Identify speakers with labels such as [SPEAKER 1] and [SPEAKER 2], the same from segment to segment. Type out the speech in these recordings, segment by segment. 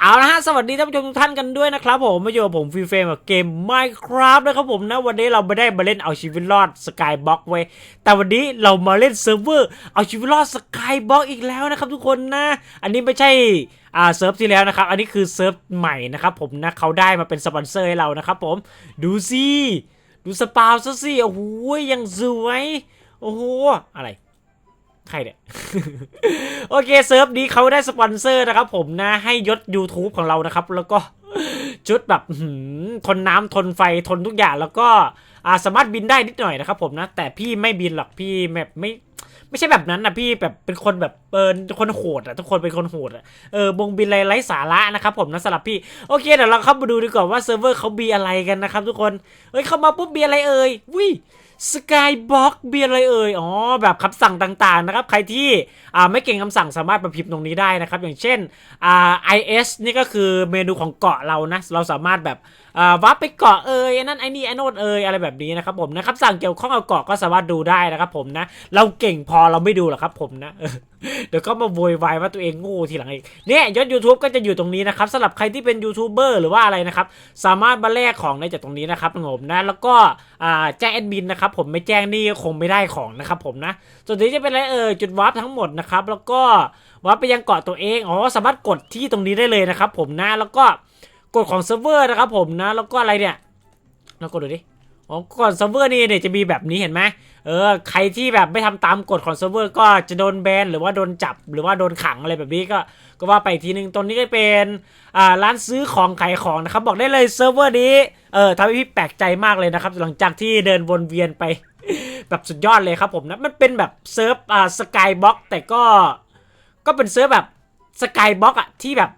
[SPEAKER 1] เอาละฮะ สวัสดีท่านผู้ชมทุกท่านกันด้วยนะครับผมมาอยู่กับผมฟรีเฟรมกับเกม Minecraft นะครับผมนะ วันนี้เราไม่ได้มาเล่นเอาชีวิตรอดสกายบ็อกไว้ยแต่วันนี้เรามาเล่นเซิร์ฟเวอร์เอาชีวิตรอดสกายบ็อกอีกแล้วนะครับทุกคนนะ อันนี้ไม่ใช่อ่าเซิร์ฟที่แล้วนะครับ อันนี้คือเซิร์ฟใหม่นะครับผมนะเขาได้มาเป็นสปอนเซอร์ให้เรานะครับผมดูสิดูสปาวซะสิโอ้โหยังสวยโอ้โหอะไร ใครเนี่ย โอเคเซิร์ฟนี้เขาได้สปอนเซอร์นะครับผมนะให้ยศ YouTube ของเรานะครับ แล้วก็ชุดแบบทนน้ำทนไฟทนทุกอย่างแล้วก็อ่าสามารถบินได้นิดหน่อยนะครับผมนะ แต่พี่ไม่บินหรอกพี่แบบไม่ ไม่ใช่แบบนั้นนะพี่แบบเป็นคนแบบเออคนโหดอะทุกคนเป็นคนโหดอะเออบงบินไรไร้สาระนะครับผมนะสำหรับพี่โอเคเดี๋ยวเราเข้ามาดูดีกว่าว่าเซิร์ฟเวอร์เขาบีอะไรกันนะครับทุกคนเฮ้ยเข้ามาปุ๊บบีอะไรเอ่ยวิสกายบ็อกบีอะไรเอ่ย อ๋อ แบบคำสั่งต่างๆนะครับ ใครที่อ่าไม่เก่งคำสั่งสามารถมาพิมพ์ตรงนี้ได้นะครับ อย่างเช่นอ่า is นี่ก็คือเมนูของเกาะเรานะ เราสามารถแบบ อ่าวับไปเกาะเอ่ยนั่นไอ้นี่ไอ้โน่นเอ่ยอะไรแบบนี้นะครับผมนะครับสั่งเกี่ยวข้องกับเกาะก็สามารถดูได้นะครับผมนะ เราเก่งพอเราไม่ดูหรอกครับผมนะเดี๋ยวก็มาโวยวายว่าตัวเองโง่ทีหลังอีกเนี่ยยอด YouTube ก็จะอยู่ตรงนี้นะครับสำหรับใครที่เป็นยูทูบเบอร์หรือว่าอะไรนะครับ สามารถมาแลกของได้จากตรงนี้นะครับผมนะ แล้วก็แจ้งแอดมินนะครับผมไม่แจ้งนี่คงไม่ได้ของนะครับผมนะ ส่วนนี้จะเป็นอะไรเออจุดวาร์ปทั้งหมดนะครับแล้วก็วาร์ปไปยังเกาะตัวเองอ๋อสามารถกดที่ตรงนี้ได้เลยนะครับผมนะแล้วก็ กดของเซิร์ฟเวอร์นะครับผมนะแล้วก็อะไรเนี่ยเรากดดูดิอ๋อก่อนเซิร์ฟเวอร์นี่เนี่ยจะมีแบบนี้เห็นไหมเออใครที่แบบไม่ทำตามกฎของเซิร์ฟเวอร์ก็จะโดนแบนหรือว่าโดนจับหรือว่าโดนขังอะไรแบบนี้ก็ก็ว่าไปทีนึงตรงนี้ก็เป็นอ่าร้านซื้อของขายของนะครับบอกได้เลยเซิร์ฟเวอร์นี้เออทำให้พี่แปลกใจมากเลยนะครับ หลังจากที่เดินวนเวียนไป แบบสุดยอดเลยครับผมนะมันเป็นแบบเซิร์ฟอ่าสกายบ็อกแต่ก็ก็เป็นเซิร์ฟแบบสกายบ็อกอะที่แบบ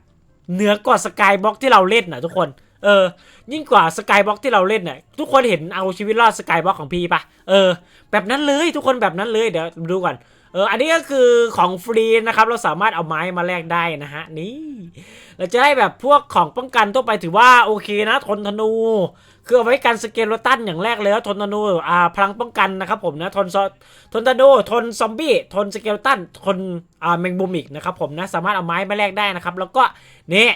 [SPEAKER 1] เหนือกว่าสกายบ็อกที่เราเล่นนะทุกคน เออ ยิ่งกว่าสกายบ็อกที่เราเล่นน่ะทุกคนเห็นเอาชีวิตรอดสกายบ็อกของพี่ปะเออ แบบนั้นเลยทุกคนแบบนั้นเลยเดี๋ยวดูก่อน เอออันนี้ก็คือของฟรีนะครับ เราสามารถเอาไม้มาแลกได้นะฮะนี่เราจะได้แบบพวกของป้องกันทั่วไปถือว่าโอเคนะทนธนู คือเอาไว้กันสเกลตันอย่างแรกเลยว่าทนธนูอ่าพลังป้องกันนะครับผมนะทนทนธนูทนซอมบี้ทนสเกลตันทนอ่าแมงมุมอีกนะครับผมนะสามารถเอาไม้มาแลกได้นะครับ แล้วก็นี่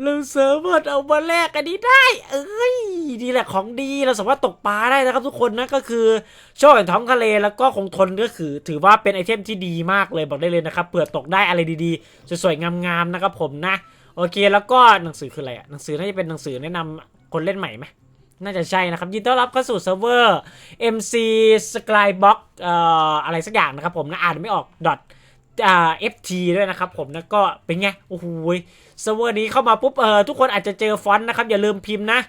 [SPEAKER 1] เราสามารถเอามาแลกกันนี้ได้ เอ้ยนี่แหละของดีเราสามารถตกปลาได้นะครับทุกคนนะก็คือชว์แห่งท้องทะเลแล้วก็คงทนก็คือ ถือว่าเป็นไอเทมที่ดีมากเลยบอกได้เลยนะครับเผื่อตกได้อะไรดีๆ สวยๆงามๆนะครับผมนะโอเคแล้วก็หนังสือคืออะไรอะหนังสือน่าจะเป็นหนังสือแนะนำคนเล่นใหม่ไหมน่าจะใช่นะครับ ยินดีต้อนรับเข้าสู่เซิร์ฟเวอร์ MC Skybox เอ่ออะไรสักอย่างนะครับผมนะอ่านไม่ออกดอ่า ft ด้วยนะครับผมนะก็เป็นไง โอ้โห เซิร์ฟเวอร์นี้เข้ามาปุ๊บเออทุกคนอาจจะเจอฟอนต์นะครับ อย่าลืมพิมพ์นะ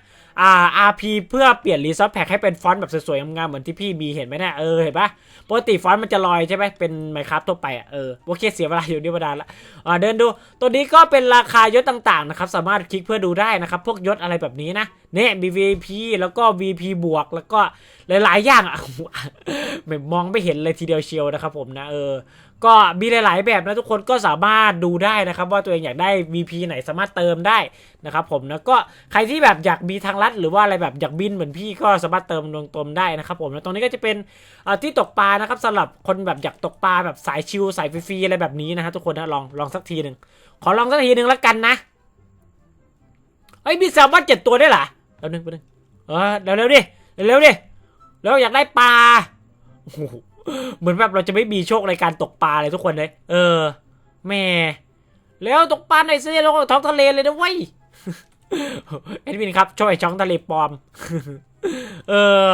[SPEAKER 1] อ่า RP เพื่อเปลี่ยนรีซอสแพ็กให้เป็นฟอนต์แบบสวยๆงามๆเหมือนที่พี่มีเห็นไหมเนี่ยเออเห็นปะปกติฟอนต์มันจะลอยใช่ไหมเป็นไมครับทั่วไปอะเออโอเคเสียเวลาอยู่นี่มานานละอ่าเดินดู ตัวนี้ก็เป็นราคายศต่างๆนะครับ สามารถคลิกเพื่อดูได้นะครับ พวกยศอะไรแบบนี้นะเนี่ยมี VP แล้วก็ VP บวกแล้วก็หลายๆอย่างอะ มองไม่เห็นเลยทีเดียวเชียวนะครับผมนะเออ ก็มีหลาย ๆ แบบนะทุกคนก็สามารถดูได้นะครับ ว่าตัวเองอยากได้ VP ไหนสามารถเติมได้นะครับผมนะก็ใครที่แบบอยากมีทางลัดหรือว่าอะไรแบบอยากบินเหมือนพี่ก็สามารถเติมดวงตมได้นะครับผมนะตรงนี้ก็จะเป็นที่ตกปลานะครับสำหรับคนแบบอยากตกปลาแบบสายชิลสายฟรีๆอะไรแบบนี้นะฮะทุกคนนะลองลองสักทีหนึ่งขอลองสักทีหนึ่งแล้วกันนะเฮ้ยมีแซลมอนเจ็ดตัวได้เหรอแล้วนึงแป๊บนึงเออเร็วๆดิเร็วๆดิแล้วอยากได้ปลาโอ้โห เหมือนแบบเราจะไม่มีโชคในการตกปลาเลยทุกคนเลย เออ แม่ แล้วตกปลาในเส้นลงท้องทะเลเลยนะเว้ยเอ็ดวินครับช่วยช่องทะเลปลอม เออ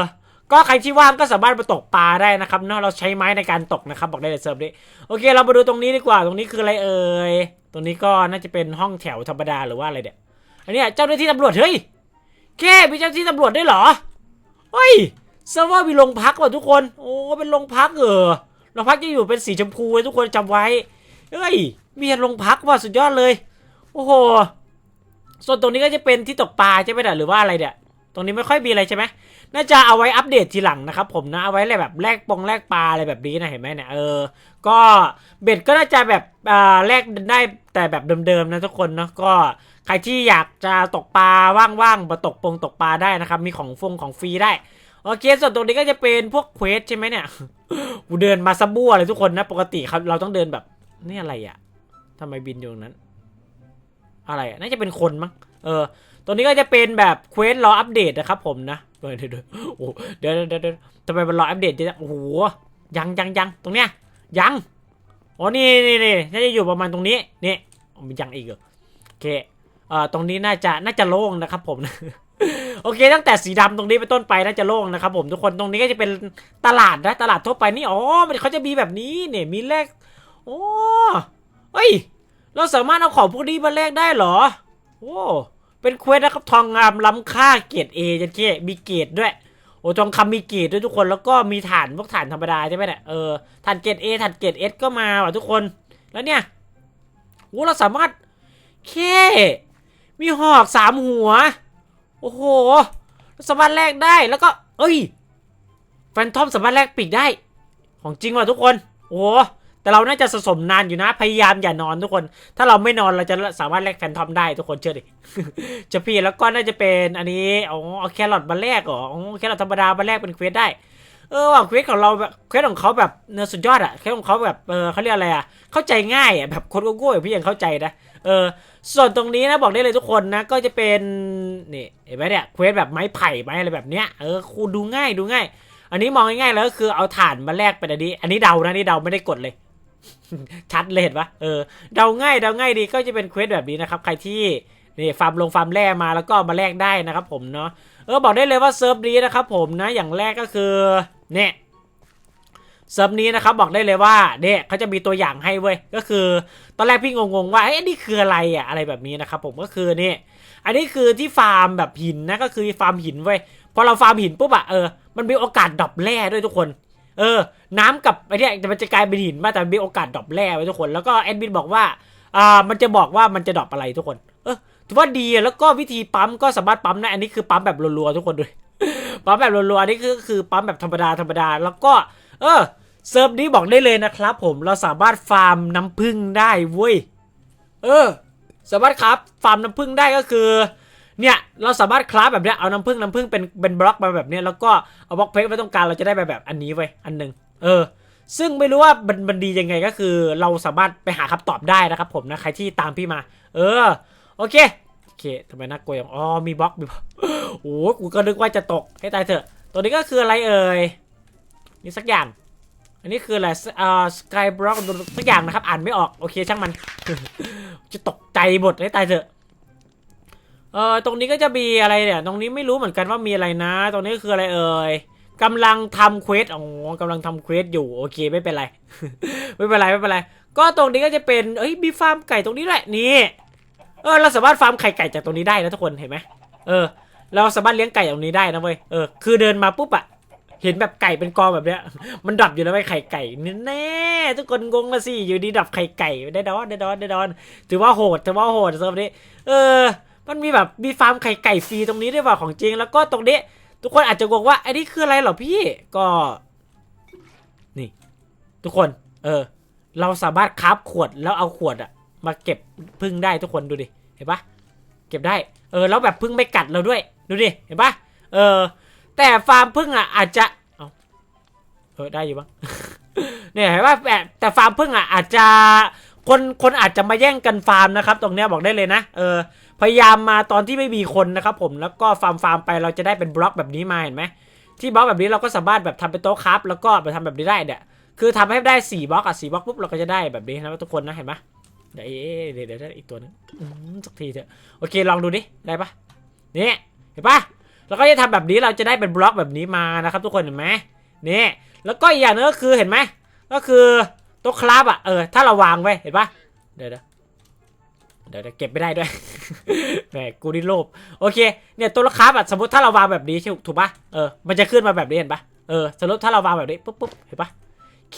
[SPEAKER 1] ก็ใครที่ว่างก็สามารถมาตกปลาได้นะครับเนาะเราใช้ไม้ในการตกนะครับ บอกได้เลยเซิร์ฟนี้โอเค เรามาดูตรงนี้ดีกว่า ตรงนี้คืออะไรเอ่ยตรงนี้ก็น่าจะเป็นห้องแถวธรรมดาหรือว่าอะไรเนี่ยอันนี้เจ้าหน้าที่ตำรวจเฮ้ยแค่มีเจ้าหน้าที่ตำรวจได้เหรอเฮ้ย ซิร์ฟเวอร์มีโรงพักว่ะทุกคน โอ้ เป็นโรงพักเออโรงพักจะอยู่เป็นสีชมพูเลยทุกคนจำไว้ เฮ้ย มีโรงพักว่ะสุดยอดเลย โอ้โห ส่วนตรงนี้ก็จะเป็นที่ตกปลาใช่ไหมเนี่ยหรือว่าอะไรเนี่ย ตรงนี้ไม่ค่อยมีอะไรใช่ไหมน่าจะเอาไว้อัปเดตทีหลังนะครับผมนะ เอาไว้อะไรแบบแลกปองแลกปลาอะไรแบบนี้นะเห็นไหมเนี่ย เออ ก็เบ็ดก็น่าจะแบบอ่าแลกได้แต่แบบเดิมๆนะทุกคนเนาะ ก็ใครที่อยากจะตกปลาว่างๆมาตกปงตกปลาได้นะครับ มีของฟงของฟรีได้ อเคส่วนตรงนี้ก็จะเป็นพวกเควสใช่ไหมเนี่ยกูเดินมาซับบัวเลยทุกคนนะ ปกติครับเราต้องเดินแบบนี่อะไรอะ่ะทำไมบินอยู่ตรงนั้น อะไรอะน่าจะเป็นคนมั้งเออ ตัวนี้ก็จะเป็นแบบเควสรออัปเดตนะครับผมนะเดี๋ยวเดี๋ยวเดี๋ยวเดี๋ยวเดี๋ยวเดี๋ยวทำไมมันรออัปเดตจะโอ้โหยังยังยังตรงเนี้ยยังอ๋อนี่นี่นี่น่าจะอยู่ประมาณตรงนี้นี่อ๋อมียังอีกเหรอโอเคเอ่อตรงนี้น่าจะน่าจะโล่งนะครับผม โอเค ตั้งแต่สีดำตรงนี้เป็นต้นไปน่าจะโล่งนะครับผมทุกคนตรงนี้ก็จะเป็นตลาดนะตลาดทั่วไปนี่อ๋อมันเขาจะมีแบบนี้เนี่ยมีแลกโอ้เฮ้ยเราสามารถเอาของพวกนี้มาแลกได้เหรอโอ้เป็นเควสนะครับทองงามล้ำค่าเกรดเอจันเจ้มีเกรดด้วยโอ้ทองคำมีเกรดด้วยทุกคนแล้วก็มีฐานพวกฐานธรรมดาใช่ไหมเนี่ยเออฐานเกรดเอฐานเกรดเอสก็มาว่ะทุกคนแล้วเนี่ยโอ้เราสามารถเคมีหอกสามหัว โอ้โหสามารถแลกได้แล้วก็ เอ้ย แฟนทอมสามารถแลกปีกได้ ของจริงว่ะทุกคน โอ้โหแต่เราน่าจะสะสมนานอยู่นะ พยายามอย่านอนทุกคน ถ้าเราไม่นอนเราจะสามารถแลกแฟนทอมได้ทุกคนเชื่อดิจะพี่แล้วก็น่าจะเป็นอันนี้อ๋อเอาแครอทมาแลกเหรออ๋อแครอทธรรมดามาแลกเป็นเควสได้ เออว่ะเควสของเราแบบเควสของเขาแบบเนื้อสุดยอดอะเควสของเขาแบบเออเขาเรียกอะไรอะเข้าใจง่ายอะแบบคนโง่ๆอย่างพี่ยังเข้าใจนะ เออ ส่วนตรงนี้นะบอกได้เลยทุกคนนะ ก็จะเป็นนี่เห็นไหมเนี่ยเควสแบบไม้ไผ่ไม้อะไรแบบเนี้ยเออคูดูง่ายดูง่าย อันนี้มองง่ายๆแล้วก็คือเอาถ่านมาแลกเป็นอันนี้ อันนี้เดานะนี่เดาไม่ได้กดเลย ชัดเลยเห็นปะเออเดาง่ายเดาง่ายดีก็จะเป็นเควสแบบนี้นะครับใครที่นี่ฟาร์มลงฟาร์มแร่มาแล้วก็มาแลกได้นะครับผมเนาะเออบอกได้เลยว่าเซิร์ฟนี้นะครับผมนะอย่างแรกก็คือเนี่ย เซิร์ฟนี้นะครับบอกได้เลยว่าเนี่ยเขาจะมีตัวอย่างให้เว้ยก็คือ ตอนแรกพี่งงๆว่าเอ้ยนนี่คืออะไรอะอะไรแบบนี้นะครับผมก็คือนี่อันนี้คือที่ฟาร์มแบบหินนะก็คือฟาร์มหินเว้ยพอเราฟาร์มหินปุ๊บอะเออมันมีโอกาสดรอปแร่ด้วยทุกคน เออ น้ำกับไอ้เนี่ยมันจะกลายเป็นหินมาแต่มีโอกาสดรอปแร่ไว้ทุกคนแล้วก็แอดมินบอกว่าอ่ามันจะบอกว่ามันจะดรอปอะไรทุกคน เออถือว่าดีอะแล้วก็วิธีปั๊มก็สามารถปั๊มได้อันนี้คือปั๊มแบบรัวๆทุกคนด้วยปั๊มแบบรัวๆนนี้คือคือปั๊มแบบธรรมดาธรรมดาแล้วก็ เออ เซิร์ฟนี้บอกได้เลยนะครับ ผมเราสามารถฟาร์มน้ำผึ้งได้เว้ย เออ สามารถครับฟาร์มน้ำผึ้งได้ก็คือ เนี่ยเราสามารถคราฟแบบเนี้ยเอาน้ำผึ้งน้ำผึ้งเป็นเป็นบล็อกมาแบบเนี้ยแล้วก็เอาบล็อกเพชรไว้ตรงกลางเราจะได้แบบแบบอันนี้ไว้ยอันหนึ่งเออ ซึ่งไม่รู้ว่ามันมันดียังไงก็คือ เราสามารถไปหาคำตอบได้นะครับ ผมนะใครที่ตามพี่มา เออโอเคโอเคทำไมน่ากลัวอย่างอ๋อมีบล็อกมีบล็อกโอ้โหกูก็นึกว่าจะตกให้ตายเถอะ ตัวนี้ก็คืออะไรเอ่ยนี่สักอย่าง อันนี้คืออะไรอ่าสกายบล็อกสักอย่างนะครับ อ่านไม่ออกโอเคช่างมัน จะตกใจหมดให้ตายเถอะเออตรงนี้ก็จะมีอะไรเนี่ยตรงนี้ไม่รู้เหมือนกันว่ามีอะไรนะ ตรงนี้คืออะไรเอ่ยกำลังทำเควสอ๋อกำลังทำเควสอยู่โอเคไม่เป็นไร ไม่เป็นไรไม่เป็นไร ก็ตรงนี้ก็จะเป็นเอ้ยมีฟาร์มไก่ตรงนี้แหละนี่เออเราสามารถฟาร์มไข่ไก่จากตรงนี้ได้นะทุกคนเห็นไหมเออ เราสามารถเลี้ยงไก่ตรงนี้ได้นะเว้ยเออคือเดินมาปุ๊บอะ เห็นแบบไก่เป็นกองแบบเนี้ย มันดับอยู่แล้วไอ้ไข่ไก่นี่แน่ทุกคนงงละสิอยู่ดีดับไข่ไก่ได้ดอนได้ดอนได้ดอน ถือว่าโหดถือว่าโหดสำหรับนี้ เออ มันมีแบบมีฟาร์มไข่ไก่ฟรีตรงนี้ด้วยว่าของจริง แล้วก็ตรงนี้ ทุกคนอาจจะงงว่าไอ้นี่คืออะไรเหรอพี่ก็ นี่ ทุกคน เออ เราสามารถคราฟขวดแล้วเอาขวดอะมาเก็บพึ่งได้ทุกคนดูดิเห็นปะเก็บได้ เออ แล้วแบบพึ่งไม่กัดเราด้วย ดูดิ เห็นปะเออ แต่ฟาร์มพึ่งอะอาจจะ อาเออได้อยู่บ้างเนี่ยเห็นปะแต่แต่ฟาร์มพึ่งอะอาจจะคนคนอาจจะมาแย่งกันฟาร์มนะครับ ตรงเนี้ยบอกได้เลยนะเออพยายามมาตอนที่ไม่มีคนนะครับผมแล้วก็ฟาร์มฟาร์มไปเราจะได้เป็นบล็อกแบบนี้มาเห็นไหมที่บล็อกแบบนี้เราก็สามารถแบบทำเป็นโต๊ะครับแล้วก็ไปทำแบบนี้ได้เนี่ยคือทำให้ได้สี่บล็อกอะสี่บล็อกปุ๊บเราก็จะได้แบบนี้นะทุกคนนะเห็นไหมเดี๋ยวเอ๊ะเดี๋ยวเดี๋ยวอีกตัวนึงสักทีเถอะโอเคลองดูดิได้ปะนี่เห็นปะเราก็จะทำแบบนี้เราจะได้เป็นบล็อกแบบนี้มานะครับ ทุกคนเห็นไหมนี่ แล้วก็อีกอย่างนึงก็คือเห็นไหมก็คือต๊ะครับอะเออถ้าเราวางไว้เห็นปะเดี๋ยวเดี๋ยวเก็บไม่ได้ด้วยแหมกูนี่โลภโอเคเนี่ยตัวคราฟอะสมมติถ้าเราวางแบบนี้ใช่ถูกปะเออมันจะขึ้นมาแบบนี้เห็นปะเออสมมติถ้าเราวางแบบนี้ปุ๊บปุ๊บเห็นปะเค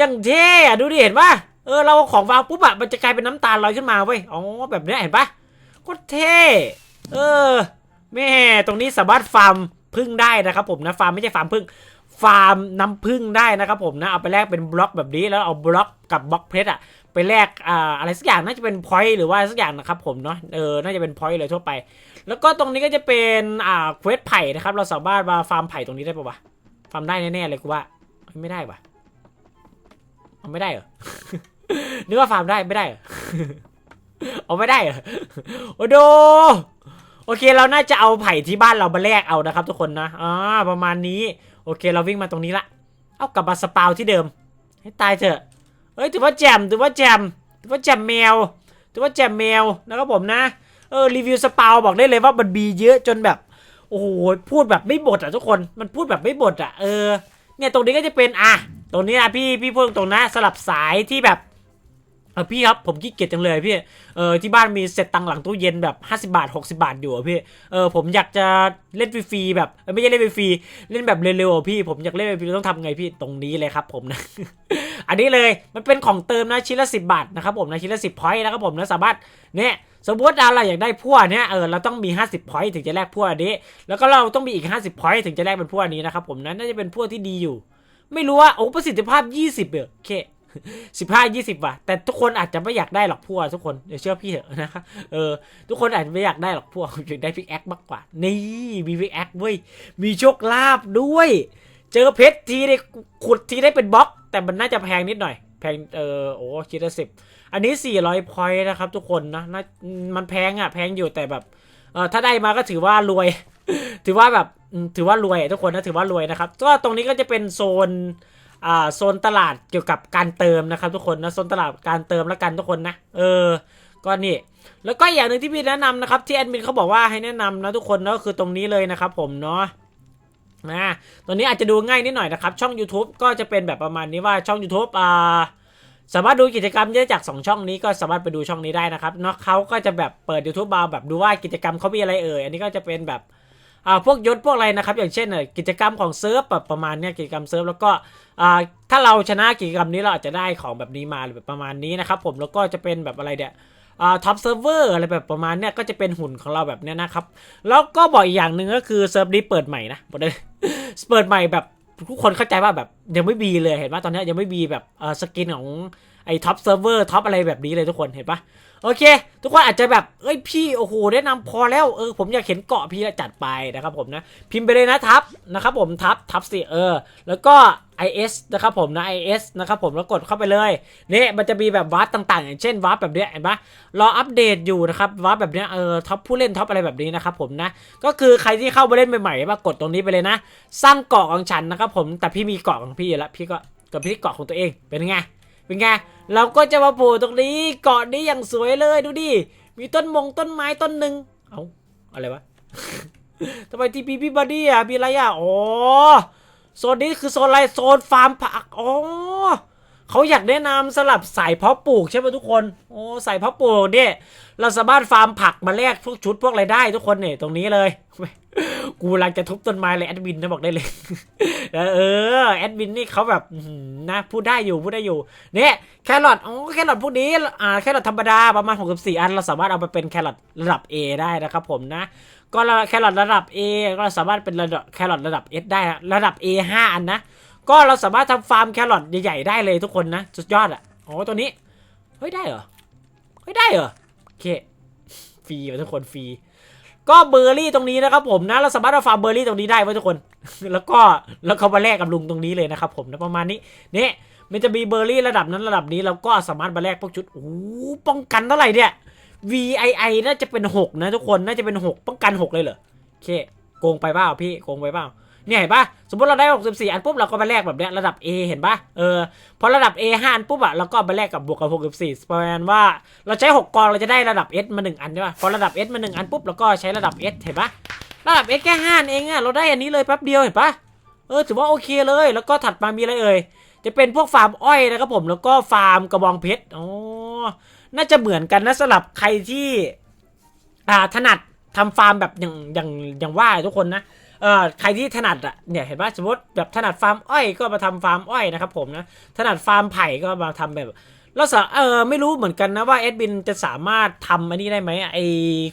[SPEAKER 1] ยังเท่อะดูดิเห็นปะเออเราของวางปุ๊บอะมันจะกลายเป็นน้ำตาลลอยขึ้นมาเว้ยอ๋อแบบนี้เห็นปะโคตรเท่เออแม่ตรงนี้สามารถฟาร์ม พึ่งได้นะครับผมนะฟาร์มไม่ใช่ฟาร์มพึ่งฟาร์มน้ำพึ่งได้นะครับผมนะเอาไปแลกเป็นบล็อกแบบนี้แล้วเอาบล็อกกับบล็อกเพชรอะไปแลกอ่าอะไรสักอย่างน่าจะเป็นพอยต์หรือว่าสักอย่างนะครับผมเนาะเออน่าจะเป็นพอยต์เลยทั่วไป แล้วก็ตรงนี้ก็จะเป็นอ่าเควสไผ่นะครับเราสามารถมาฟาร์มไผ่ตรงนี้ได้ปะวะฟาร์มได้แน่ๆเลยกูว่าไม่ได้ปะเอาไม่ได้เหรอนึกว่าฟาร์มได้ไม่ได้เหรอเอาไม่ได้เหรอโอ้โด โอเคเราน่าจะเอาไผ่ที่บ้านเรามาแลกเอานะครับ ทุกคนนะอ่าประมาณนี้ โอเคเราวิ่งมาตรงนี้ละ เอากลับมาสปาวที่เดิม ให้ตายเถอะเฮ้ยถือว่าแจมถือว่าแจมถือว่าแจมแมวถือว่าแจมแมวนะครับผมนะเออรีวิวสปาวบอกได้เลยว่ามันบีเยอะจนแบบโอ้โหพูดแบบไม่บดอะทุกคนมันพูดแบบไม่บดอะเออเนี่ยตรงนี้ก็จะเป็นอะตรงนี้นะพี่พี่พูดตรงนะสลับสายที่แบบ ออพี่ครับผมขี้เกียจจังเลยพี่ เออที่บ้านมีเสร็จตังหลังตู้เย็นแบบ 50 บาท 60 บาทอยู่พี่ เออผมอยากจะเล่นฟรีๆแบบไม่ใช่เล่นฟรีเล่นแบบเร็วๆพี่ผมอยากเล่นฟรีต้องทำไงพี่ตรงนี้เลยครับผมนะ อันนี้เลยมันเป็นของเติมนะชิ้นละ 10 บาทนะครับผมนะชิ้นละ10พอยต์นะครับผมนะสามารถเนี่ยสมมติเราอยากได้พั่วเนี่ยเออเราต้องมี 50พอยต์ถึงจะแลกพั่วอันนี้ แล้วก็เราต้องมีอีก 50พอยต์ถึงจะแลกเป็นพั่วอันนี้นะครับผมนะน่าจะเป็นพั่วที่ดีอยู่ ไม่รู้ว่าโอ้ประสิทธิภาพ 20เออโอเค สิบห้ายี่สิบว่ะแต่ทุกคนอาจจะไม่อยากได้หรอกพวกทุกคนเดี๋ยวเชื่อพี่เถอะนะครับเออทุกคนอาจจะไม่อยากได้หรอกพวกอยากได้พิกแอคมากกว่า นี่มีพิกแอคเว้ยมีโชคลาภด้วย เจอเพชรทีได้ขุดทีได้เป็นบล็อก แต่มันน่าจะแพงนิดหน่อย แพงเออโอ้คิดละสิบอันนี้400พอยต์นะครับทุกคนนะน่ามันแพงอะแพงอยู่แต่แบบเออถ้าได้มาก็ถือว่ารวย ถือว่าแบบถือว่ารวยทุกคนนะถือว่ารวยนะครับก็ตรงนี้ก็จะเป็นโซน โซนตลาดเกี่ยวกับการเติมนะครับทุกคนนะโซนตลาดการเติมแล้วกันทุกคนนะ เออก็นี่แล้วก็อย่างหนึ่งที่พี่แนะนำนะครับที่แอดมินเขาบอกว่าให้แนะนำนะทุกคนนะก็คือตรงนี้เลยนะครับผมเนาะนะตัวนี้อาจจะดูง่ายนิดหน่อยนะครับ ช่อง YouTube ก็จะเป็นแบบประมาณนี้ว่าช่อง YouTube อ่าสามารถดูกิจกรรมได้จาก 2 ช่องนี้ก็สามารถไปดูช่องนี้ได้นะครับเนาะเขาก็จะแบบเปิด YouTube มาแบบดูว่ากิจกรรมเขามีอะไรเอ่ยอันนี้ก็จะเป็นแบบ อ่าพวกยศพวกอะไรนะครับ อย่างเช่นกิจกรรมของเซิร์ฟแบบประมาณเนี้ยกิจกรรมเซิร์ฟแล้วก็อ่าถ้าเราชนะกิจกรรมนี้เราอาจจะได้ของแบบนี้มาแบบประมาณนี้นะครับผมแล้วก็จะเป็นแบบอะไรเนี่ยอ่าท็อปเซิร์ฟเวอร์อะไรแบบประมาณเนี้ยก็จะเป็นหุ่นของเราแบบเนี้ยนะครับ แล้วก็บอกอีกอย่างหนึ่งก็คือเซิร์ฟนี้เปิดใหม่นะบอกได้เปิดใหม่แบบทุกคนเข้าใจว่าแบบยังไม่บีเลยเห็นปะตอนนี้ยังไม่บีแบบออสกินของไอ้ท็อปเซิร์ฟเวอร์ท็อปอะไรแบบนี้เลยทุกคนเห็นปะ โอเค ทุกคนอาจจะแบบเอ้ยพี่โอ้โหแนะนำพอแล้วเออผมอยากเห็นเกาะพี่จัดไปนะครับผมนะพิมพ์ไปเลยนะทับนะครับผมทับทับสิเออ แล้วก็ IS นะครับผมนะ IS นะครับผมแล้วกดเข้าไปเลยนี่มันจะมีแบบวาร์ปต่างๆ อย่างเช่นวาร์ปแบบเนี้ยเห็นปะรออัปเดตอยู่นะครับวาร์ปแบบเนี้ยเออท็อปผู้เล่นท็อปอะไรแบบนี้นะครับผมนะก็คือใครที่เข้ามาเล่นใหม่ๆมากดตรงนี้ไปเลยนะ สร้างเกาะของฉันนะครับผมแต่พี่มีเกาะของพี่อยู่แล้วพี่ก็กับพี่เกาะของตัวเองเป็นไง เป็นไง เราก็จะมาโผล่ตรงนี้เกาะนี้อย่างสวยเลยดูดิ มีต้นมงต้นไม้ต้นหนึ่งเอาอะไรวะทำไมทีพีพี่บอดี้อะมีอะไรอะอ๋อโซนนี้คือโซนอะไรโซนฟาร์มผักอ๋อ เขาอยากแนะนำสลับสายเพาะปลูกใช่ไหมทุกคน โอ้สายเพาะปลูกเนี่ย เราสามารถฟาร์มผักมาแลกพวกชุดพวกอะไรได้ทุกคนเนี่ยตรงนี้เลย กูกำลังจะทุบต้นไม้เลยแอดมินนะบอกได้เลย เออแอดมินนี่เขาแบบนะพูดได้อยู่พูดได้อยู่ เนี่ยแครอทอ๋อแครอทพวกนี้อ่าแครอทธรรมดาประมาณ64อัน เราสามารถเอาไปเป็นแครอทระดับ A ได้นะครับผมนะก็แครอทระดับ A ก็สามารถเป็นระดับแครอทระดับ S ได้ระดับ A 5อันนะ ก็เราสามารถทำฟาร์มแครอทใหญ่ๆได้เลยทุกคนนะสุดยอดอะอ๋อตัวนี้เฮ้ยได้เหรอเฮ้ยได้เหรอโอเคฟรีทุกคนฟรีก็เบอร์รี่ตรงนี้นะครับผมนะเราสามารถเอาฟาร์มเบอร์รี่ตรงนี้ได้ไว้ทุกคน แล้วก็แล้วเขามาแลกกับลุงตรงนี้เลยนะครับผมนะประมาณนี้เนี่ยมันจะมีเบอร์รี่ระดับนั้นระดับนี้เราก็สามารถมาแลกพวกชุดโอ้ป้องกันเท่าไหร่เนี่ย VII น่าจะเป็น 6 นะทุกคนน่าจะเป็น 6 ป้องกัน 6 เลยเหรอโอเคโกงไปเปล่าพี่โกงไปเปล่า เนี่ยเห็นปะสมมติเราได้ 64 อันปุ๊บเราก็มาแลกแบบเนี้ยระดับ A เห็นปะเออพอระดับ A 5อันปุ๊บอะเราก็เอาไปแลกกับบวกกับ 64ประมาณว่าเราใช้ 6 กองเราจะได้ระดับ S มา 1 อันใช่ปะพอระดับ S มา 1 อันปุ๊บเราก็ใช้ระดับ S เห็นปะระดับ S แค่5อันเองอะเราได้อันนี้เลยแป๊บเดียวเห็นปะเออถือว่าโอเคเลย แล้วก็ถัดมามีอะไรเอ่ยจะเป็นพวกฟาร์มอ้อยนะครับผมแล้วก็ฟาร์มกระบองเพชรอ๋อน่าจะเหมือนกันนะสำหรับใครที่อ่าถนัดทำฟาร์มแบบอย่างอย่างอย่างว่าทุกคนนะ เอ่อใครที่ถนัดอะเนี่ยเห็นป่ะสมมติแบบถนัดฟาร์มอ้อยก็มาทำฟาร์มอ้อยนะครับผมนะถนัดฟาร์มไผ่ก็มาทำแบบแล้วสะเออไม่รู้เหมือนกันนะว่าเอ็ดบินจะสามารถทำอันนี้ได้ไหมไอ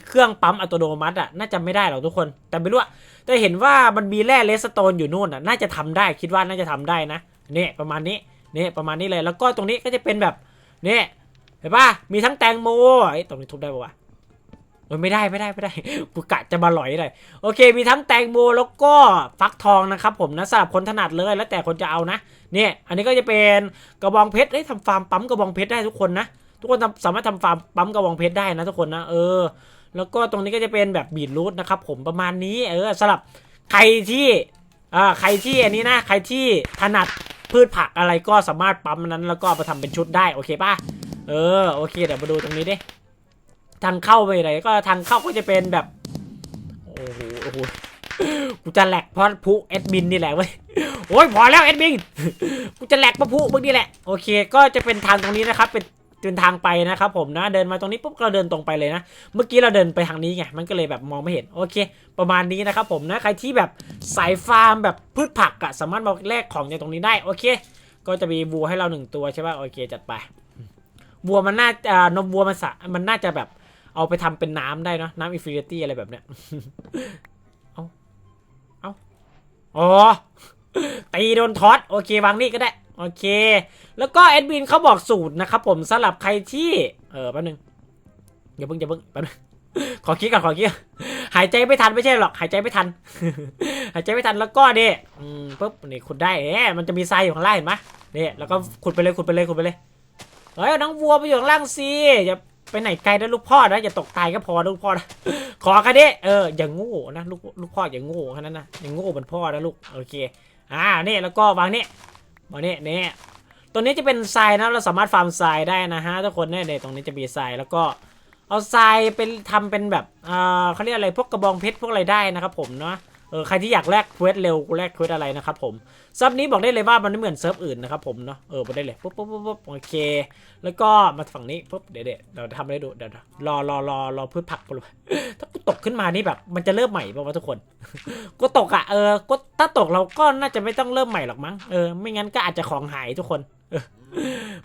[SPEAKER 1] เครื่องปั๊มอัตโนมัติอะน่าจะไม่ได้หรอกทุกคน แต่ไม่รู้อะแต่เห็นว่ามันมีแร่เลสโตนอยู่นู่นอะน่าจะทำได้คิดว่าน่าจะทำได้นะเนี่ยประมาณนี้เนี่ยประมาณนี้เลยแล้วก็ตรงนี้ก็จะเป็นแบบเนี่ยเห็นป่ะมีทั้งแตงโมไอ้ตรงนี้ทุบได้ปะวะ เออไม่ได้ไม่ได้ไม่ได้กูกะจะมาหลอยเลยโอเค มีทั้งแตงโมแล้วก็ฟักทองนะครับผมนะสำหรับคนถนัดเลยแล้วแต่คนจะเอานะเนี่ยอันนี้ก็จะเป็นกระบองเพชรได้ยทำฟาร์มปั๊มกระบองเพชรได้ทุกคนนะทุกคนสามารถทำฟาร์มปั๊มกระบองเพชรได้นะทุกคนนะเออ แล้วก็ตรงนี้ก็จะเป็นแบบบีดรูทนะครับผมประมาณนี้เออสำหรับใครที่อ่าใครที่อันนี้นะใครที่ถนัดพืชผักอะไรก็สามารถปั๊มนั้น แล้วก็เอาไปทำเป็นชุดได้โอเคป่ะเออโอเคเดี๋ยวมาดูตรงนี้ดิ ทางเข้าไปไหนก็ทางเข้าก็จะเป็นแบบ โอ้โหโอ้โหกูจะแหลกเพราะผู้แอดมินนี่แหละเว้ยโอ้ยพอแล้วแอดมินกูจะแหลกเพราะผู้มึงนี่แหละโอเค ก็จะเป็นทางตรงนี้นะครับ เป็นเป็นทางไปนะครับผมนะเดินมาตรงนี้ปุ๊บก็เดินตรงไปเลยนะ เมื่อกี้เราเดินไปทางนี้ไงมันก็เลยแบบมองไม่เห็นโอเค ประมาณนี้นะครับผมนะใครที่แบบสายฟาร์มแบบพืชผักอะสามารถมาแลกของจากตรงนี้ได้โอเค ก็จะมีวัวให้เราหนึ่งตัวใช่ป่ะโอเคจัดไปวัวมันน่าอ่านมวัวมันสะมันน่าจะแบบ เอาไปทำเป็นน้ำได้เนาะน้ำอินฟินิตี้อะไรแบบเนี้ย เอาเอาอ๋อ ตีโดนทอสโอเควางนี่ก็ได้ โอเค แล้วก็แอดมินเขาบอกสูตรนะครับผมสำหรับใครที่ เออแป๊บนึงอย่าเพิ่งอย่าเพิ่งแป๊บนึงขอคิดก่อนขอคิดก่อนหายใจไม่ทันไม่ใช่หรอก หายใจไม่ทัน หายใจไม่ทันแล้วก็เนี่ยปุ๊บนี่ขุดได้เอ๊ะมันจะมีทรายอยู่ข้างล่างเห็นไหมเนี่ยแล้วก็ขุดไปเลยขุดไปเลยขุดไปเลยเฮ้ยน้องวัวไปอยู่ข้างล่างสิอย่า ไปไหนไกลนะลูกพ่อนะอย่าตกตายก็พอลูกพ่อนะขอแค่นี้เอออย่างโง่นะลูกลูกพ่ออย่างโง่แค่นั้นนะอย่างโง่เหมือนพ่อนะลูกโอเคอ่านี่แล้วก็วางนี่วางนี่นี่ยตัวนี้จะเป็นทรายนะเราสามารถฟาร์มทรายได้นะฮะทุกคนเนี่ยเนี่ยตรงนี้จะมีทรายแล้วก็เอาทรายเป็นทำเป็นแบบอ่าเขาเรียกอะไรพวกกระบองเพชรพวกอะไรได้นะครับผมเนาะเออใครที่อยากแลกเควสเร็วแลกเควสอะไรนะครับผม เซิร์ฟนี้บอกได้เลยว่ามันไม่เหมือนเซิร์ฟอื่นนะครับผมเนาะเออบอกได้เลยปุ๊บปุ๊บปุ๊บปุ๊บโอเค แล้วก็มาฝั่งนี้ปุ๊บเดี๋ยวเดี๋ยวเดี๋ยวทำอะไรดูเดี๋ยวเดี๋ยวรอรอรอรอพืชผักปลถ้ากูตกขึ้นมานี่แบบ มันจะเริ่มใหม่ป่าวะทุกคนกูตกอะเออก็ถ้าตกเราก็น่าจะไม่ต้องเริ่มใหม่หรอกมั้งเออไม่งั้นก็อาจจะของหายทุกคน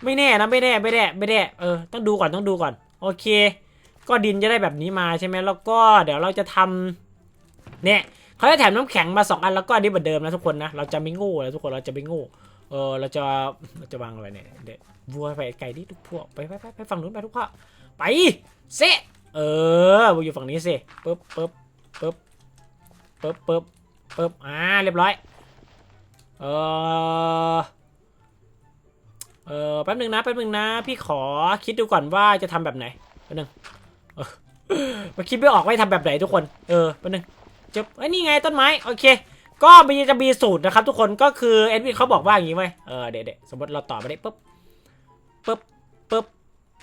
[SPEAKER 1] ไม่แน่นะไม่แน่ไม่แน่ไม่แน่เออต้องดูก่อนต้องดูก่อน โอเค ก็ดินจะได้แบบนี้มาใช่ไหมแล้วก็เดี๋ยวเราจะทำเนี่ย เขาจะแถมน้ำแข็งมาสองอันแล้วก็อันนี้เหมือนเดิมนะทุกคนนะเราจะไม่โง่นะทุกคนเราจะไม่โง่เออเราจะเราจะวางอะไรเนี่ยเดี๋ยววัวไปไก่ดิทุกพวกไปไปไปไปฝั่งนู้นไปทุกพ่อไปเซเออวัวอยู่ฝั่งนี้สิปึ๊บปึ๊บปึ๊บปึ๊บปึ๊บปึ๊บอ่าเรียบร้อยเออเออแป๊บนึงนะแป๊บนึงนะ พี่ขอคิดดูก่อนว่าจะทำแบบไหนแป๊บนึงมาคิดไม่ออกว่าจะทำแบบไหนทุกคน เออแป๊บนึง จะไอ้ยนี่ไงต้นไม้โอเค ก็มีจะมีสูตรนะครับทุกคนก็คือเอ็ดวินเขาบอกว่าอย่างนี้ไว้เออเดี๋ยวเดี๋ยวสมมติเราต่อไปได้ปุ๊บปุ๊บปุ๊บ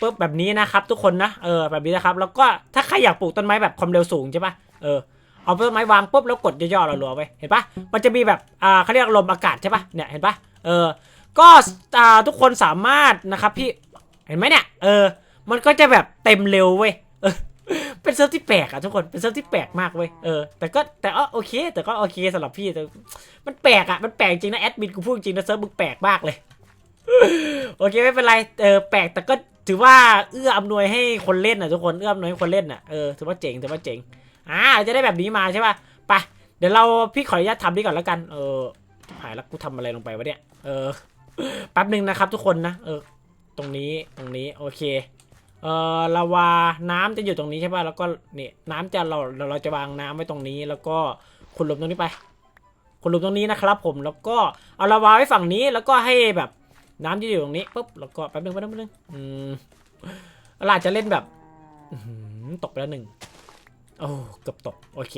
[SPEAKER 1] ปุ๊บแบบนี้นะครับทุกคนนะเออแบบนี้นะครับแล้วก็ถ้าใครอยากปลูกต้นไม้แบบความเร็วสูงใช่ปะเออเอาต้นไม้วางปุ๊บแล้วกดย่อๆรัวๆไว้เห็นปะมันจะมีแบบอ่าเขาเรียกลมอากาศใช่ปะเนี่ยเห็นปะเออก็อ่าทุกคนสามารถนะครับพี่เห็นไหมเนี่ยเออมันก็จะแบบเต็มเร็วเว้ย เป็นเซิร์ฟที่แปลกอะทุกคนเป็นเซิร์ฟที่แปลกมากเว้ยเออแต่ก็แต่ก็โอเค แต่ก็โอเคสำหรับพี่แต่มันแปลกอะมันแปลกจริงนะแอดมินกูพูดจริงนะเซิร์ฟมึงแปลกมากเลยโอเคไม่เป็นไรเออแปลกแต่ก็ถือว่าเอื้ออำนวยให้คนเล่นอะทุกคนเอื้ออำนวยให้คนเล่นอะเออถือว่าเจ๋งถือว่าเจ๋งอ่าจะได้แบบนี้มาใช่ป่ะไปเดี๋ยวเราพี่ขออนุญาตทำนี่ก่อนแล้วกันเออหายแล้วกูทำอะไรลงไปวะเนี่ยเออแป๊บหนึ่งนะครับทุกคนนะเออตรงนี้ตรงนี้โอเค เอ่อลาวาน้ำจะอยู่ตรงนี้ใช่ป่ะแล้วก็เนี่ยน้ำจะเราเราจะวางน้ำไว้ตรงนี้ แล้วก็ขุดหลุมตรงนี้ไปขุดหลุมตรงนี้นะครับ ผมแล้วก็เอาลาวาไว้ฝั่งนี้แล้วก็ให้แบบน้ำจะอยู่ตรงนี้ปุ๊บแล้วก็แป๊บนึงแป๊บนึงแป๊บนึงอืมเราอาจะเล่นแบบตกไปแล้วหนึ่งโอ้เกือบตกโอเค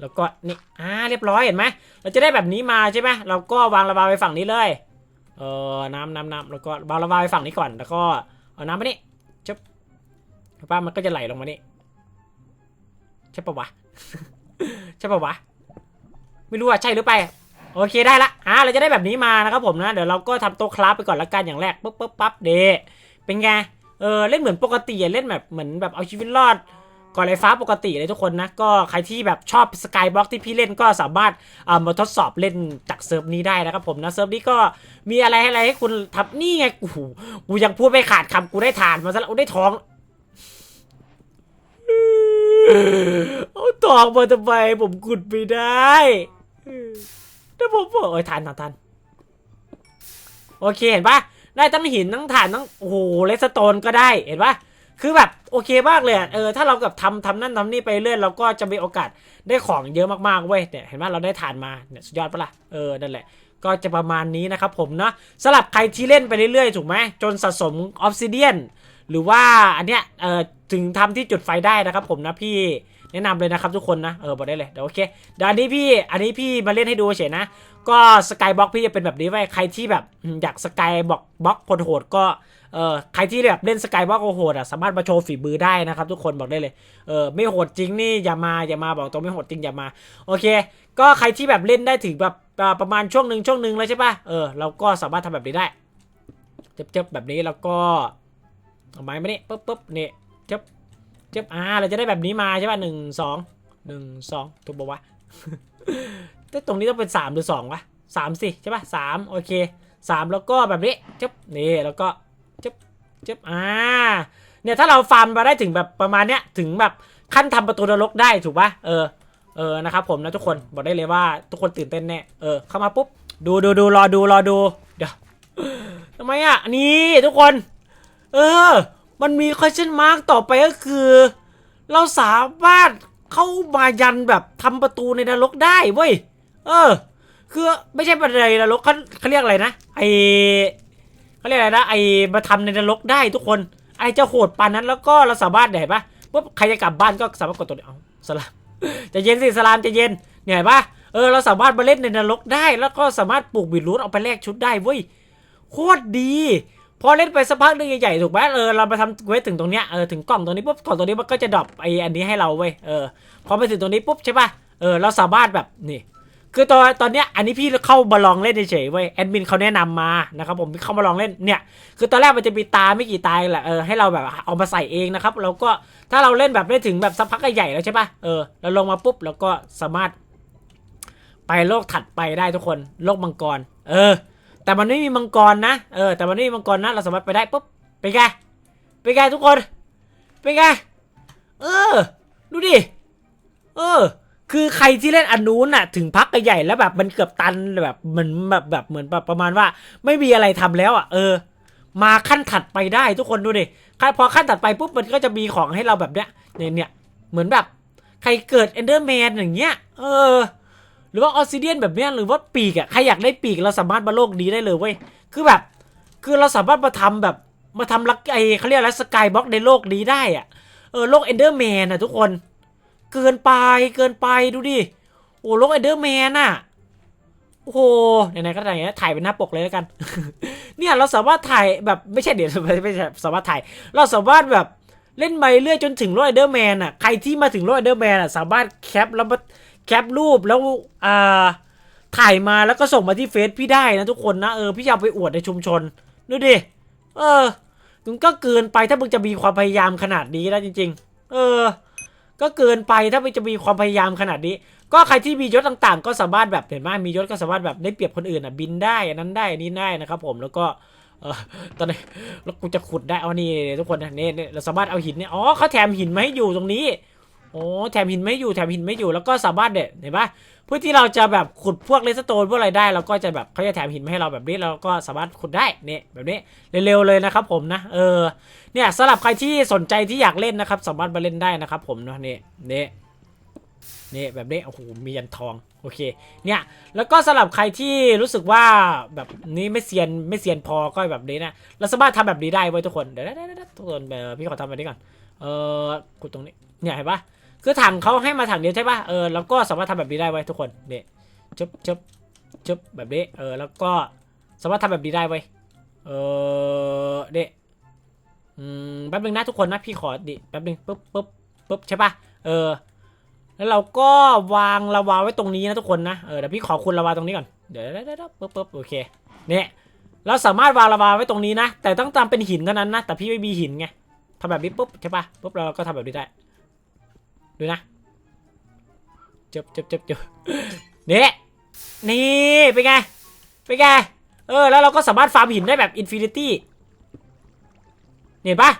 [SPEAKER 1] แล้วก็นี่อ่าเรียบร้อยเห็นไหมเราจะได้แบบนี้มาใช่ไหมเราก็วางลาวาไว้ฝั่งนี้เลยเออน้ำน้ำน้ำแล้วก็วางลาวาไว้ฝั่งนี้ก่อน แล้วก็เอาน้ำมานี่ ชึบป้ามันก็จะไหลลงมานี่ใช่ปะวะ ใช่ปะวะ ไม่รู้ว่าใช่หรือไป โอเคได้ละอ่าเราจะได้แบบนี้มานะครับผมนะ เดี๋ยวเราก็ทำโต๊ะคราฟไปก่อนละกันอย่างแรกปุ๊บปุ๊บปั๊บเดเป็นไง เออเล่นเหมือนปกติเล่นแบบเหมือนแบบเอาชีวิตรอดก่อนไฟฟ้าปกติเลยทุกคนนะ ก็ใครที่แบบชอบสกายบล็อกที่พี่เล่นก็สามารถเอามาทดสอบเล่นจากเซิร์ฟนี้ได้นะครับผมนะเซิร์ฟนี้ก็มีอะไรให้อะไรให้คุณทำนี่ไงกูกูยังพูดไม่ขาดคำกูได้ฐานมาซะแล้วได้ท้อง เอาตอกมาทำไมผมขุดไม่ได้ถ้าผมบอกโอ้ยทานทานทานโอเคเห็นปะได้ทั้งหินทั้งถ่านทั้งโอ้โหเลสโตนก็ได้เห็นปะคือแบบโอเคมากเลยเออถ้าเรากับทำทำนั่นทำนี่ไปเรื่อยเราก็จะมีโอกาสได้ของเยอะมากๆเว้ยเนี่ยเห็นปะเราได้ถ่านมาเนี่ยสุดยอดปะล่ะเออนั่นแหละ ก็จะประมาณนี้นะครับผมนะสำหรับใครที่เล่นไปเรื่อยๆ ถูกไหมจนสะสมออฟซิเดียน หรือว่าอันเนี้ยเอ่อถึงทำที่จุดไฟได้นะครับผมนะพี่แนะนำเลยนะครับทุกคนนะเออบอกได้เลยเดี๋ยวโอเคเดี๋ยวอันนี้พี่อันนี้พี่มาเล่นให้ดูเฉยนะ ก็สกายบล็อกพี่จะเป็นแบบนี้ไว้ใครที่แบบอยากสกายบล็อกบล็อกโหดก็เออใครที่แบบเล่นสกายบล็อกโหดอะสามารถมาโชว์ฝีมือได้นะครับทุกคนบอกได้เลยเออไม่โหดจริงนี่อย่ามาอย่ามาบอกตรงไม่โหดจริงอย่ามาโอเค ก็ใครที่แบบเล่นได้ถึงแบบประมาณช่วงหนึ่งช่วงหนึ่งแล้วใช่ปะเออเราก็สามารถทำแบบนี้ได้เจ็บเจ็บแบบนี้แล้วก็ เอาไม้มานี่ปุ๊บปุ๊บเนี่เจ็บเจ็บอ่าเราจะได้แบบนี้มาใช่ป่ะหนึ่งสองหนึ่งสองถูกปะวะแต่ตรงนี้ต้องเป็นสามหรือสองวะสามสิใช่ป่ะสามโอเคสามแล้วก็แบบนี้เจ็บนี่แล้วก็เจ็บเจ็บอ่าเนี่ยถ้าเราฟาร์มมาได้ถึงแบบประมาณเนี้ยถึงแบบขั้นทำประตูนรกได้ถูกปะเออเออนะครับผมนะทุกคนบอกได้เลยว่าทุกคนตื่นเต้นแน่เออเข้ามาปุ๊บดูดูดูรอดูรอดูเดี๋ยวทำไมอะนี่ทุกคน เออ มันมี question mark ต่อไปก็คือ เราสามารถเข้ามายันแบบทำประตูในนรกได้เว้ย เออ คือไม่ใช่บันไดนรกเขาเขาเรียกอะไรนะไอเขาเรียกอะไรนะไอมาทำในนรกได้ทุกคน ไอเจะโหดปานนั้นแล้วก็เราสามารถไหนปะปุ๊บใครจะกลับบ้านก็สามารถกดตัวนี้เอาสลับใจะเย็นสิสลามจะเย็นเนี่ยเห็นปะเออเราสามารถมาเล่นในนรกได้ แล้วก็สามารถปลูกบิดรูทเอาไปแลกชุดได้เว้ยโคตรดี พอเล่นไปสักพักนึงใหญ่ๆถูกไหมเออเรามาทำเวทถึงตรงเนี้ยเออถึงกล่องตรงนี้ปุ๊บกล่องตรงนี้มันก็จะดรอปไออันนี้ให้เราเว้ยเออพอไปถึงตรงนี้ปุ๊บใช่ป่ะเออเราสามารถแบบนี่คือตอนตอนเนี้ยอันนี้พี่เข้ามาลองเล่นเฉยๆเว้ยแอดมินเขาแนะนำมานะครับผมเข้ามาลองเล่นเนี่ยคือตอนแรกมันจะมีตาไม่กี่ตาแหละเออให้เราแบบเอามาใส่เองนะครับแล้วก็ถ้าเราเล่นแบบได้ถึงแบบสักพักใหญ่แล้วใช่ป่ะเออเราลงมาปุ๊บแล้วก็สามารถ ไปโลกถัดไปได้ทุกคนโลกมังกร เออ แต่มันไม่มีมังกรนะ เออ แต่มันไม่มีมังกรนะ เราสามารถไปได้ปุ๊บ เป็นไง เป็นไงทุกคน เป็นไง เออ ดูดิ เออ คือใครที่เล่นอันนู้นน่ะ ถึงพักใหญ่ๆแล้วแบบมันเกือบตันแบบเหมือนแบบแบบเหมือนแบบประมาณว่า ไม่มีอะไรทำแล้วอะ เออ มาขั้นถัดไปได้ทุกคนดูดิพอขั้นถัดไปปุ๊บมันก็จะมีของให้เราแบบเนี้ย เนี่ยเนี่ยเหมือนแบบ ใครเกิดเอนเดอร์แมนอย่างเงี้ย เออ หรือว่าออซิเดียนแบบเนี้ยหรือว่าปีกอะใครอยากได้ปีกเราสามารถมาโลกนี้ได้เลยเว้ยคือแบบ คือเราสามารถมาทำแบบมาทำลักไอเขาเรียกอะไรสกายบ็อกในโลกนี้ได้อะเออโลกเอนเดอร์แมนอะทุกคน เกินไปเกินไปดูดิโอ้โลกเอนเดอร์แมนอะโอ้โหไหนๆก็ไหนๆถ่ายเป็นหน้าปกเลยแล้วกัน เนี่ยเราสามารถถ่ายแบบไม่ใช่เดี๋ยวไม่ใช่สามารถถ่าย เราสามารถแบบเล่นไปเรื่อยจนถึงโลกเอนเดอร์แมนอะใครที่มาถึงโลกเอนเดอร์แมนอะสามารถแคปแล้วมา แคปรูปแล้วอ่าถ่ายมาแล้วก็ส่งมาที่เฟซพี่ได้นะทุกคนนะเออพี่จะเอาไปอวดในชุมชนดูดิเออมันก็เกินไปถ้ามึงจะมีความพยายามขนาดนี้นะจริง ๆ เออ ก็เกินไปถ้ามันจะมีความพยายามขนาดนี้ ก็ใครที่มียศต่างๆ ก็สามารถแบบเห็นไหมมียศก็สามารถแบบได้เปรียบคนอื่นอะบินได้อันนั้นได้อันนี้ได้นะครับผมแล้วก็เออตอนนี้แล้วกูจะขุดได้เอานี่ทุกคนนะนี่นี่เราสามารถเอาหินเนี่ยอ๋อเขาแถมหินมาให้อยู่ตรงนี้ โอ้แถมหินไม่อยู่แถมหินไม่อยู่แล้วก็สามารถเนี่ยเห็นปะเพื่อที่เราจะแบบขุดพวกเลสโตนพวกอะไรได้เราก็จะแบบเขาจะแถมหินมาให้เราแบบนี้เราก็สามารถขุดได้เนี่ยแบบนี้เร็วๆเลยนะครับผมนะเออเนี่ยสำหรับใครที่สนใจที่อยากเล่นนะครับ สามารถมาเล่นได้นะครับผมเนาะเนี่ยเนี่ยนี่แบบนี้โอ้โหมียันทองโอเคเนี่ยแล้วก็สำหรับใครที่รู้สึกว่าแบบนี้ไม่เซียนไม่เซียนพอก็แบบนี้นะเราสามารถทำแบบนี้ได้เว้ทุกคนเดี๋ยวๆๆทุกคนพี่ขอทำแบบนี้ก่อนเออกดตรงนี้เนี่ยเห็นปะ คือถังเขาให้มาถังเดียวใช่ปะเออแล้วก็สามารถทำแบบนี้ได้เว้ทุกคนเนี่ยจบจบจบแบบนี้เออแล้วก็สามารถทำแบบนี้ได้เว้เออเนี่ยอืมแป๊บนึงนะทุกคนนะพี่ขอดิแป๊บนึงปุ๊บปุ๊บปุ๊บใช่ปะเออ แล้วเราก็วางลาวาไว้ตรงนี้นะทุกคนนะเออเดี๋ยวพี่ขอคุณลาวาตรงนี้ก่อนเดี๋ยวเดี๋ยวเดี๋ยวปุ๊บปุ๊บโอเคเนี่ยเราสามารถวางลาวาไว้ตรงนี้นะ แต่ต้องตามเป็นหินเท่านั้นนะ แต่พี่ไม่มีหินไงทำแบบนี้ปุ๊บใช่ปะปุ๊บเราก็ทำแบบนี้ได้ ดูนะจบจบจบจบเนี่นี่เป็นไงเป็นไงเออแล้วเราก็สามารถฟาร์มหินได้แบบอินฟินิตี้เห็นปะ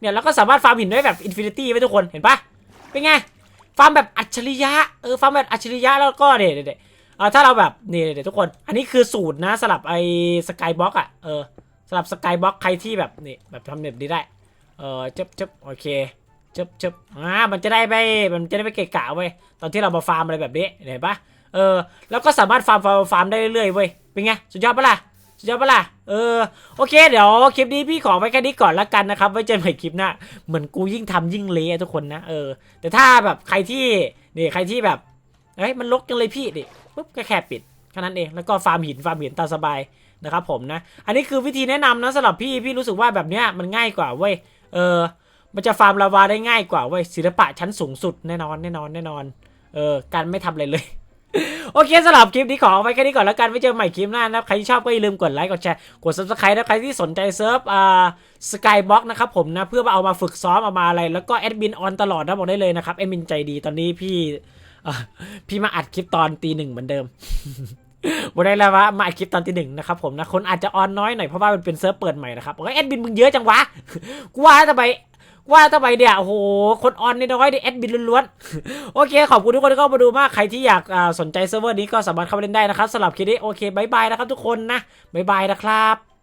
[SPEAKER 1] เนี่ยเราก็สามารถฟาร์มหินได้แบบอินฟินิตี้ไว้ทุกคนเห็นปะเป็นไงฟาร์มแบบอัจฉริยะเออฟาร์มแบบอัจฉริยะแล้วก็เดี๋ยเดี๋ยวเออถ้าเราแบบนี่เดี๋ยวทุกคน อันนี้คือสูตรนะสลับไอ้สกายบล็อกอะเออสลับสกายบล็อกใครที่แบบนี่แบบทำแบบนี้ได้เออจบจบโอเค จับจับอ่ามันจะได้ไม่มันจะได้ไม่เกะกะเว้ยตอนที่เรามาฟาร์มอะไรแบบนี้เห็นปะเออแล้วก็สามารถฟาร์มฟาร์มฟาร์มได้เรื่อยๆเว้ยเป็นไงสุดยอดปะล่ะสุดยอดปะล่ะเออโอเค เดี๋ยวคลิปนี้พี่ขอไว้แค่นี้ก่อนละกันนะครับไว้เจอกันใหม่คลิปหน้าเหมือนกูยิ่งทำยิ่งเละทุกคนนะเออแต่ถ้าแบบใครที่นี่ใครที่แบบเอ้ยมันลกจังเลยพี่ดิปุ๊บก็แค่ปิดแค่นั้นเองแล้วก็ฟาร์มหินฟาร์มหินตามสบายนะครับผมนะ อันนี้คือวิธีแนะนำนะสำหรับพี่พี่รู้สึกว่าแบบเนี้ยมันง่ายกว่าเว้ยเออ มันจะฟาร์มลาวาได้ง่ายกว่าเว้ยศิลปะชั้นสูงสุดแน่นอนแน่นอนแน่นอน เออการไม่ทำอะไรเลย โอเคสำหรับคลิปนี้ขอเอาไว้แค่นี้ก่อนแล้วกันไว้เจอกันใหม่คลิปหน้านะครับใครที่ชอบก็อย่าลืมกดไลค์กดแชร์กด subscribe นะใครที่สนใจเซิร์ฟอ่าสกายบ็อกนะครับผมนะเพื่อมาเอามาฝึกซ้อมเอามาอะไร แล้วก็แอดมินออนตลอดนะบอกได้เลยนะครับแอดมินใจดีตอนนี้พี่พี่มาอัดคลิปตอนตีหนึ่งเหมือนเดิมบอกได้แล้วว่ามาอัดคลิปตอนตีหนึ่งนะครับผมนะ คนอาจจะออนน้อยหน่อยเพราะว่ามันเป็นเซิร์ฟเปิดใหม่นะครับโอ้ยแอดมินมึงเยอะจังวะ กูว่าทำไม ว่าทำไมเนี่ยโอ้โหคนออนน้อยๆเนี่ยแอดมินล้วนๆ โอเค ขอบคุณทุกคนที่เข้ามาดูมาก ใครที่อยากอ่าสนใจเซิร์ฟเวอร์นี้ก็สามารถเข้ามาเล่นได้นะครับสำหรับคลิปนี้โอเคบายบายนะครับทุกคนนะบายบายนะครับ